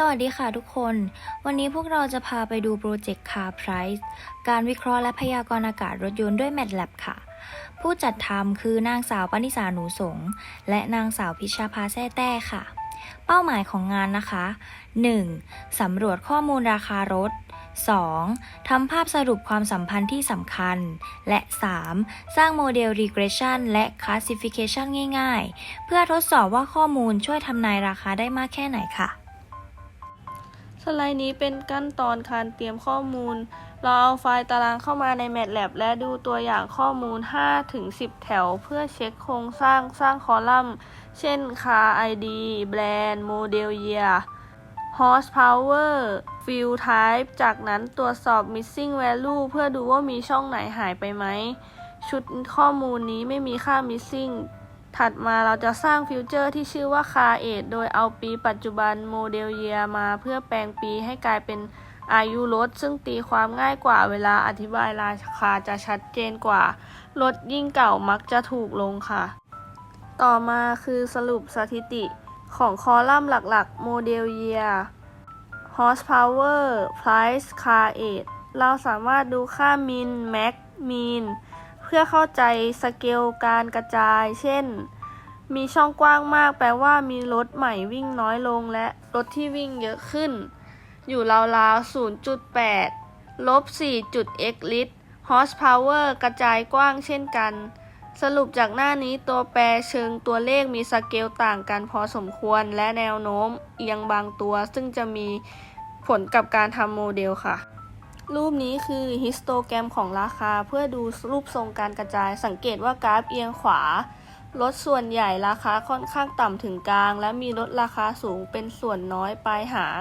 สวัสดีค่ะทุกคน วันนี้พวกเราจะพาไปดูโปรเจกต์ Car Price การวิเคราะห์และพยากรณ์อากาศรถยนต์ด้วย MATLAB ค่ะ ผู้จัดทำคือนางสาวปณิสาหนูสง และนางสาวพิชาภาแซ่แต้ค่ะ เป้าหมายของงานนะคะ 1. สำรวจข้อมูลราคารถ 2. ทำภาพสรุปความสัมพันธ์ที่สำคัญ และ 3. สร้างโมเดล regression และ classification ง่าย ๆ เพื่อทดสอบว่าข้อมูลช่วยทำนายราคาได้มากแค่ไหนค่ะ สไลด์นี้เป็นขั้นตอนการเตรียมข้อมูล เราเอาไฟล์ตารางเข้ามาใน MATLAB และดูตัวอย่างข้อมูล 5-10 แถว เพื่อเช็คโครงสร้างสร้างคอลัมน์ เช่น Car ID แบรนด์ Model Year Horsepower Fuel Type จากนั้นตรวจสอบ Missing Value เพื่อดูว่ามีช่องไหนหายไปไหม ชุดข้อมูลนี้ไม่มีค่า Missing ถัดมาเราจะสร้างฟิวเจอร์ที่ชื่อว่า Car Age โดยเอาปีปัจจุบันโมเดล Year มาเพื่อแปลงปีให้กลายเป็นอายุรถ ซึ่งตีความง่ายกว่าเวลาอธิบายราคาจะชัดเจนกว่า รถยิ่งเก่ามักจะถูกลงค่ะ ต่อมาคือสรุปสถิติของคอลัมน์หลักๆ โมเดล Year Horsepower Price Car Age เราสามารถดูค่า Min Max Mean เพื่อเข้าใจสเกลการกระจาย เช่น มีช่องกว้างมากแปลว่ามีรถใหม่วิ่งน้อยลงและรถที่วิ่งเยอะขึ้น อยู่ราวๆ 0.8 ลบ 4.x ลิตร horsepower กระจายกว้างเช่นกัน สรุปจากหน้านี้ตัวแปรเชิงตัวเลขมีสเกลต่างกันพอสมควรและแนวโน้มเอียงบางตัว ซึ่งจะมีผลกับการทำโมเดลค่ะ รูปนี้คือฮิสโตแกรมของราคาเพื่อดูรูปทรงการกระจาย สังเกตว่ากราฟเอียงขวารถส่วนใหญ่ราคาค่อนข้างต่ำถึงกลาง และมีรถราคาสูงเป็นส่วนน้อยปลายหาง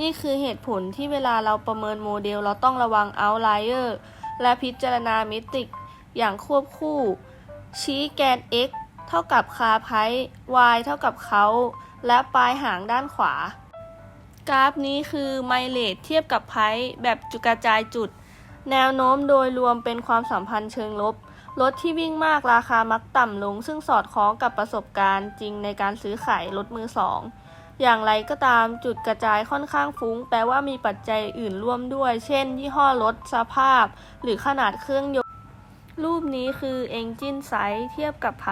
นี่คือเหตุผลที่เวลาเราประเมินโมเดลเราต้องระวัง outlier และพิจารณาเมตริกอย่างควบคู่ ชี้แกน x เท่ากับคาไพ y เท่ากับเขา และปลายหางด้านขวา กราฟนี้คือไมเลทเทียบกับไพแบบจุกระจายจุด แนวโน้มโดยรวมเป็นความสัมพันธ์เชิงลบ รถที่วิ่งมากราคามักต่ำลง ซึ่งสอดคล้องกับประสบการณ์จริงในการซื้อขายรถมือสอง อย่างไรก็ตามจุดกระจายค่อนข้างฟุ้ง แปลว่ามีปัจจัยอื่นร่วมด้วย เช่น ยี่ห้อรถสภาพ หรือขนาดเครื่องยนต์รูปนี้คือ Engine Size เทียบกับไพ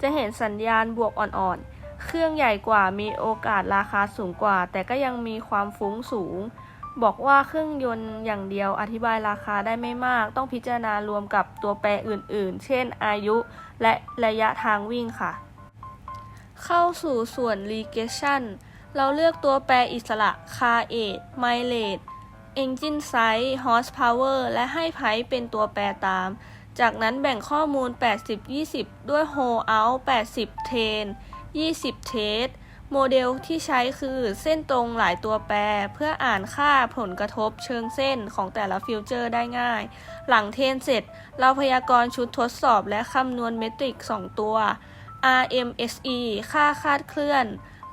จะเห็นสัญญาณบวกอ่อนๆ เครื่องใหญ่กว่ามีโอกาสราคาสูงกว่า แต่ก็ยังมีความฟุ้งสูง บอกว่าเครื่องยนต์อย่างเดียวอธิบายราคาได้ไม่มาก ต้องพิจารณารวมกับตัวแปรอื่นๆ เช่น อายุและระยะทางวิ่งค่ะ เข้าสู่ส่วน regression เราเลือกตัวแปรอิสระ car age mileage engine size horsepower และให้ไพเป็นตัวแปรตาม จากนั้นแบ่งข้อมูล 80-20 ด้วย whole out 80 ten 20 test โมเดลที่ใช้คือเส้นตรงหลายตัวแปร เพื่ออ่านค่าผลกระทบเชิงเส้นของแต่ละฟิวเจอร์ได้ง่าย หลังเทรนเสร็จ เราพยากรณ์ชุดทดสอบและคำนวณเมตริก 2 ตัว RMSE ค่าคาดเคลื่อน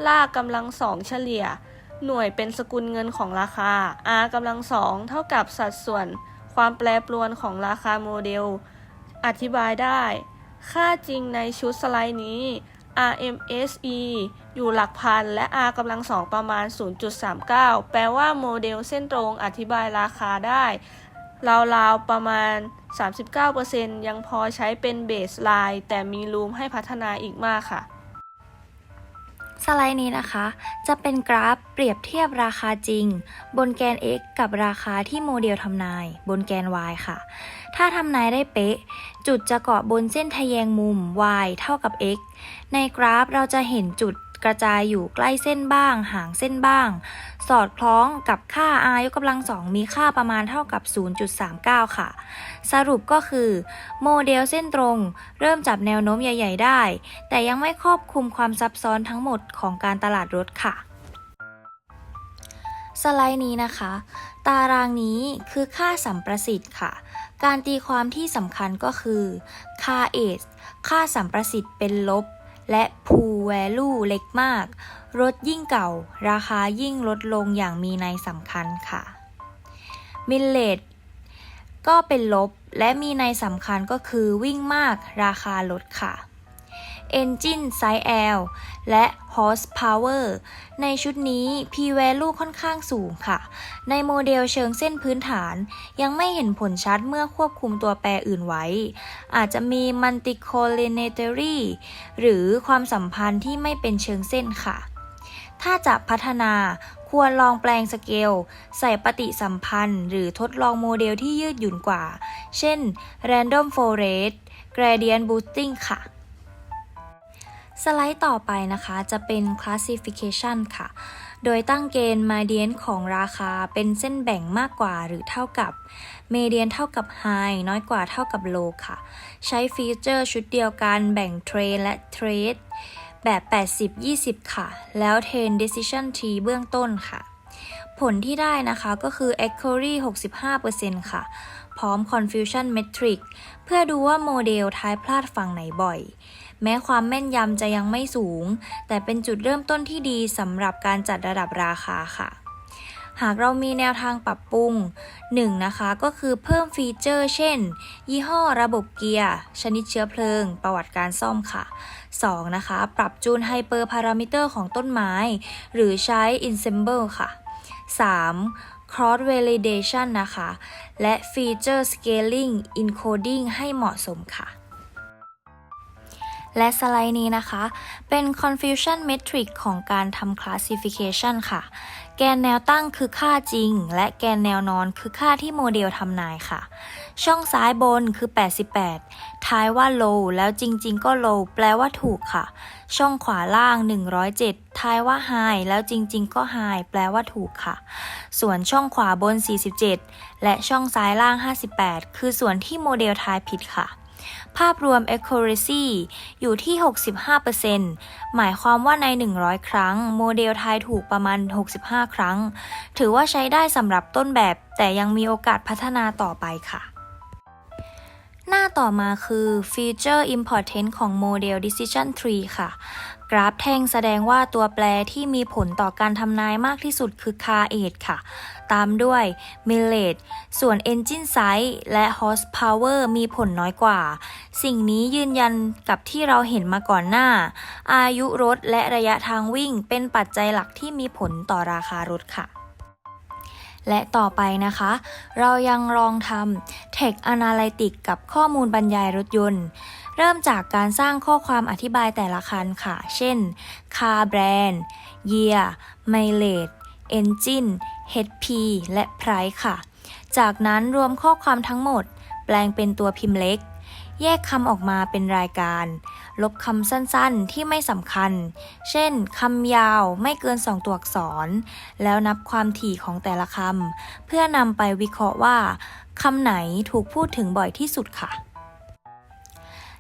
ลากกำลังสองเฉลี่ย หน่วยเป็นสกุลเงินของราคา R กำลังสองเท่ากับสัดส่วน ความแปรปรวนของราคาโมเดล อธิบายได้ ค่าจริงในชุดสไลด์นี้ RMSE อยู่หลักพันและ R กำลังสองประมาณ 0.39 แปลว่าโมเดลเส้นตรงอธิบายราคาได้ราวๆประมาณ 39%ยังพอใช้เป็นเบสไลน์แต่มีรูมให้พัฒนาอีกมากค่ะ สไลด์นี้นะคะ จะเป็นกราฟเปรียบเทียบราคาจริง บนแกน x กับราคาที่โมเดลทำนาย บนแกน y ค่ะ ถ้าทำนายได้เป๊ะ จุดจะเกาะบนเส้นทะแยงมุม y เท่ากับ x ในกราฟเราจะเห็นจุด กระจายอยู่ใกล้เส้นบ้าง ห่างเส้นบ้าง สอดคล้องกับค่า r ยกกำลังสองมีค่าประมาณเท่ากับ 0.39 ค่ะ สรุปก็คือ โมเดลเส้นตรง เริ่มจับแนวโน้มใหญ่ ๆ ได้ แต่ยังไม่ครอบคลุมความซับซ้อนทั้งหมดของการตลาดรถค่ะสไลด์นี้นะคะ ตารางนี้คือค่าสัมประสิทธิ์ค่ะ การตีความที่สำคัญก็คือ ค่า age ค่าสัมประสิทธิ์เป็นลบ และ pool value เล็กมาก รถยิ่งเก่า ราคายิ่งลดลงอย่างมีนัยสำคัญค่ะ mileage ก็เป็นลบและมีในยสำคัญก็คือวิ่งมากราคาลดค่ะ Engine Size L และ Horsepower ในชุดนี้ P-value ค่อนข้างสูงค่ะ ในโมเดลเชิงเส้นพื้นฐาน ยังไม่เห็นผลชัดเมื่อควบคุมตัวแปรอื่นไว้ อาจจะมี multicollinearity หรือความสัมพันธ์ที่ไม่เป็นเชิงเส้นค่ะ ถ้าจะพัฒนาควรลองแปลงสเกล ใส่ปฏิสัมพันธ์ หรือทดลองโมเดลที่ยืดหยุ่นกว่า เช่น Random Forest Gradient Boosting ค่ะ สไลด์ต่อไปนะคะจะเป็น Classification ค่ะ โดยตั้งเกณฑ์ Median ของราคาเป็นเส้นแบ่งมากกว่าหรือเท่ากับ Median เท่ากับ High น้อยกว่าเท่ากับ Low ค่ะ ใช้ฟีเจอร์ชุดเดียวกันแบ่ง Trade และ Trade แบบ 80-20 ค่ะ แล้ว10 Decision Tree เบื้องต้นค่ะ ผลที่ได้นะคะก็คือ Accuracy 65%ค่ะ พร้อม Confusion Metric เพื่อดูว่าโมเดลทายพลาดฝั่งไหนบ่อย แม้ความแม่นยำจะยังไม่สูง แต่เป็นจุดเริ่มต้นที่ดีสำหรับการจัดระดับราคาค่ะ หากเรามีแนวทางปรับปรุง 1. นะคะก็คือเพิ่มฟีเจอร์ เช่น ยี่ห้อระบบเกียร์ ชนิดเชื้อเพลิง ประวัติการซ่อมค่ะ 2. นะคะ ปรับจูนไฮเปอร์พารามิเตอร์ของต้นไม้ หรือใช้ Ensemble ค่ะ 3. Cross Validation นะคะ และ Feature Scaling Encoding ให้เหมาะสมค่ะ และสไลด์นี้นะคะ เป็น confusion metric ของการทำ classification ค่ะ แกนแนวตั้งคือค่าจริง และแกนแนวนอนคือค่าที่โมเดลทำนายค่ะ ช่องซ้ายบนคือ 88 ท้ายว่า low แล้วจริง ๆ ก็ low แปลว่าถูกค่ะ ช่องขวาล่าง 107 ท้ายว่า high แล้วจริง ๆ ก็ high แปลว่าถูกค่ะ ส่วนช่องขวาบน 47 และช่องซ้ายล่าง 58 คือส่วนที่โมเดลทายผิดค่ะ ภาพรวม accuracy อยู่ที่ 65%หมายความว่าใน 100 ครั้ง โมเดลทายถูกประมาณ 65 ครั้ง ถือว่าใช้ได้สำหรับต้นแบบ แต่ยังมีโอกาสพัฒนาต่อไปค่ะ หน้าต่อมาคือ Feature Important ของโมเดล Decision Tree ค่ะ กราฟแท่งแสดงว่าตัวแปรที่มีผลต่อการทำนายมากที่สุดคือ Car Age ค่ะ ตามด้วย Mileage ส่วน Engine Size และ Horsepower มีผลน้อยกว่า สิ่งนี้ยืนยันกับที่เราเห็นมาก่อนหน้า อายุรถและระยะทางวิ่งเป็นปัจจัยหลักที่มีผลต่อราคารถค่ะและต่อไปนะคะ เรายังลองทำ Tech Analytics กับข้อมูลบรรยายรถยนต์ เริ่มจากการสร้างข้อความอธิบายแต่ละคันค่ะ เช่น Car Brand Year Mileage Engine HP และ Price ค่ะ จากนั้นรวมข้อความทั้งหมด แปลงเป็นตัวพิมพ์เล็ก แยกคำออกมาเป็นรายการ ลบคำสั้นๆที่ไม่สำคัญ เช่นคำยาวไม่เกิน 2 ตัวอักษร แล้วนับความถี่ของแต่ละคำเพื่อนำไปวิเคราะห์ว่าคำไหนถูกพูดถึงบ่อยที่สุดค่ะ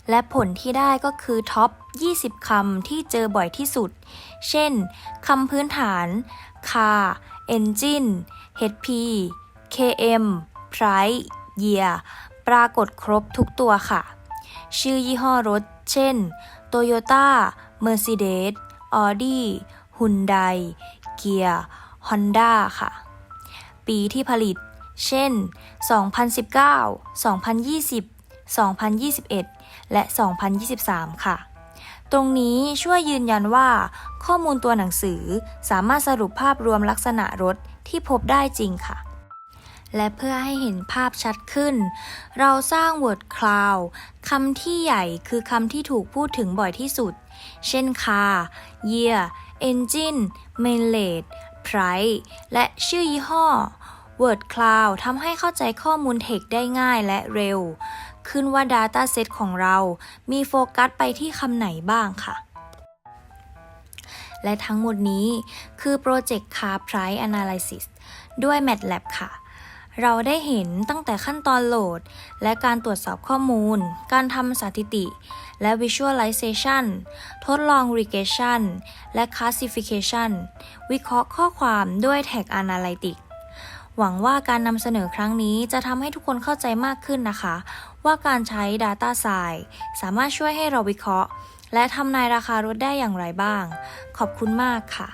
และผลที่ได้ก็คือท็อป 20 คำที่เจอบ่อยที่สุด เช่น คำพื้นฐาน car engine HP KM price year ปรากฏครบทุกตัวค่ะ ชื่อยี่ห้อรถ เช่น Toyota Mercedes Audi Hyundai Kia Honda ค่ะ ปีที่ผลิต เช่น 2019 2020 2021 และ 2023 ค่ะ ตรงนี้ช่วยยืนยันว่า ข้อมูลตัวหนังสือสามารถสรุปภาพรวมลักษณะรถที่พบได้จริงค่ะ และเพื่อให้เห็นภาพชัดขึ้น เราสร้าง word cloud คำที่ใหญ่คือคำที่ถูกพูดถึงบ่อยที่สุด เช่น car year engine mileage price และชื่อยี่ห้อ word cloud ทำให้เข้าใจข้อมูลเทคได้ง่ายและเร็ว ขึ้นว่า Dataset ของเรามีโฟกัสไปที่คำไหนบ้างค่ะ และทั้งหมดนี้คือโปรเจกต์ Car Price Analysis ด้วย MATLAB ค่ะ เราได้เห็นตั้งแต่ขั้นตอนโหลด และการตรวจสอบข้อมูล การทำสถิติ และ Visualization ทดลอง Regression และ Classification วิเคราะห์ข้อความด้วย Tag Analytics หวังว่าการนำเสนอครั้งนี้จะทำให้ทุกคนเข้าใจมากขึ้นนะคะ ว่าการใช้ Data Science สามารถช่วยให้เราวิเคราะห์ และทำนายราคารถได้อย่างไรบ้าง ขอบคุณมากค่ะ